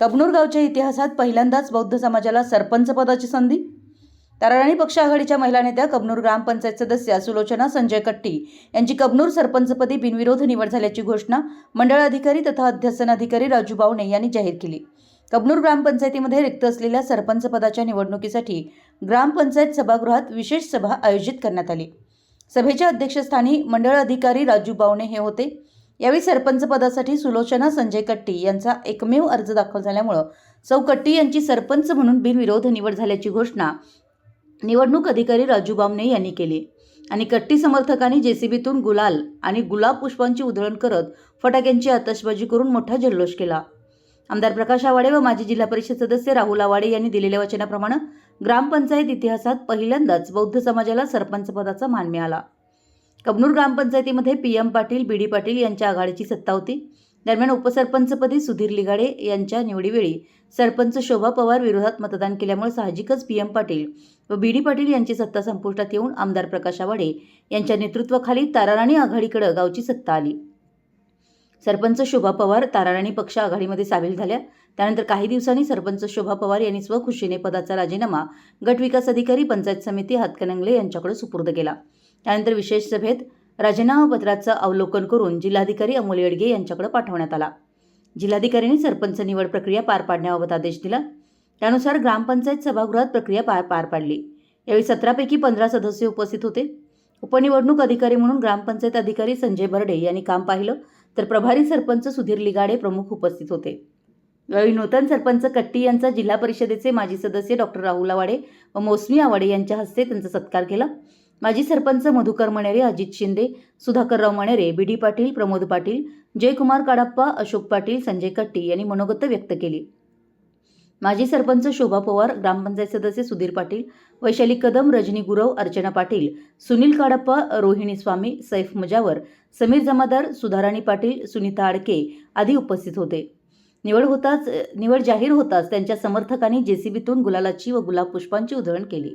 कबनूर गावच्या इतिहासात पहिल्यांदाच बौद्ध समाजाला सरपंच पदाची संधी? ताराराणी पक्ष आघाडीच्या महिला नेत्या कबनूर ग्रामपंचायत सदस्या सुलोचना संजय कट्टी यांची कबनूर सरपंचपदी बिनविरोध निवड झाल्याची घोषणा मंडळ अधिकारी तथा अध्यसन अधिकारी राजू बावणे यांनी जाहीर केली. कबनूर ग्रामपंचायतीमध्ये रिक्त असलेल्या सरपंच पदाच्या निवडणुकीसाठी ग्रामपंचायत सभागृहात विशेष सभा आयोजित करण्यात आली. सभेच्या अध्यक्षस्थानी मंडळ अधिकारी राजू बावणे हे होते. यावेळी सरपंच पदासाठी सुलोचना संजय कट्टी यांचा एकमेव अर्ज दाखल झाल्यामुळं सौ कट्टी यांची सरपंच म्हणून बिनविरोध निवड झाल्याची घोषणा निवडणूक अधिकारी राजू बामणे यांनी केली. आणि कट्टी समर्थकांनी जेसीबीतून गुलाल आणि गुलाब पुष्पांची उधळण करत फटाक्यांची आतषबाजी करून मोठा जल्लोष केला. आमदार प्रकाश आवाडे व माजी जिल्हा परिषद सदस्य राहुल आवाडे यांनी दिलेल्या वचनाप्रमाणे ग्रामपंचायत इतिहासात पहिल्यांदाच बौद्ध समाजाला सरपंच पदाचा मान मिळाला. कबनूर ग्रामपंचायतीमध्ये P M Patil B D Patil यांच्या आघाडीची सत्ता होती. दरम्यान उपसरपंचपदी सुधीर लिगाडे यांच्या निवडीवेळी सरपंच शोभा पवार विरोधात मतदान केल्यामुळे साहजिकच पी एम पाटील व बी डी पाटील यांची सत्ता संपुष्टात येऊन आमदार प्रकाश आवाडे यांच्या नेतृत्वाखाली ताराराणी आघाडीकडे गावची सत्ता आली. सरपंच शोभा पवार ताराराणी पक्ष आघाडीमध्ये सामील झाल्या. त्यानंतर काही दिवसांनी सरपंच शोभा पवार यांनी स्वखुशीने पदाचा राजीनामा गट विकास अधिकारी पंचायत समिती हातकणंगले यांच्याकडे सुपूर्द केला. त्यानंतर विशेष सभेत राजीनामापत्राचं अवलोकन करून जिल्हाधिकारी अमोल येडगे यांच्याकडे पाठवण्यात आला. जिल्हाधिकाऱ्यांनी सरपंच निवड प्रक्रिया पार पाडण्याबाबत आदेश दिला. त्यानुसार ग्रामपंचायत सभागृहात प्रक्रिया पार पार पाडली. यावेळी सतरापैकी पंधरा सदस्य उपस्थित होते. उपनिवडणूक अधिकारी म्हणून ग्रामपंचायत अधिकारी संजय बर्डे यांनी काम पाहिलं तर प्रभारी सरपंच सुधीर लिगाडे प्रमुख उपस्थित होते. यावेळी नूतन सरपंच कट्टी यांचा जिल्हा परिषदेचे माजी सदस्य डॉक्टर राहुल आवाडे व मोसमी आवाडे यांच्या हस्ते त्यांचा सत्कार केला. माजी सरपंच मधुकर मणेरे अजित शिंदे सुधाकरराव मणेरे बी डी पाटील प्रमोद पाटील जयकुमार काडाप्पा अशोक पाटील संजय कट्टी यांनी मनोगत व्यक्त केली. माजी सरपंच शोभा पवार ग्रामपंचायत सदस्य सुधीर पाटील वैशाली कदम रजनी गुरव अर्चना पाटील सुनील काडप्पा रोहिणी स्वामी सैफ मुजावर समीर जमादार सुधाराणी पाटील सुनीता आडके आदी उपस्थित होते. निवड होताच निवड जाहीर होताच त्यांच्या समर्थकांनी जेसीबीतून गुलालाची व गुलाब पुष्पांची उधळण केली.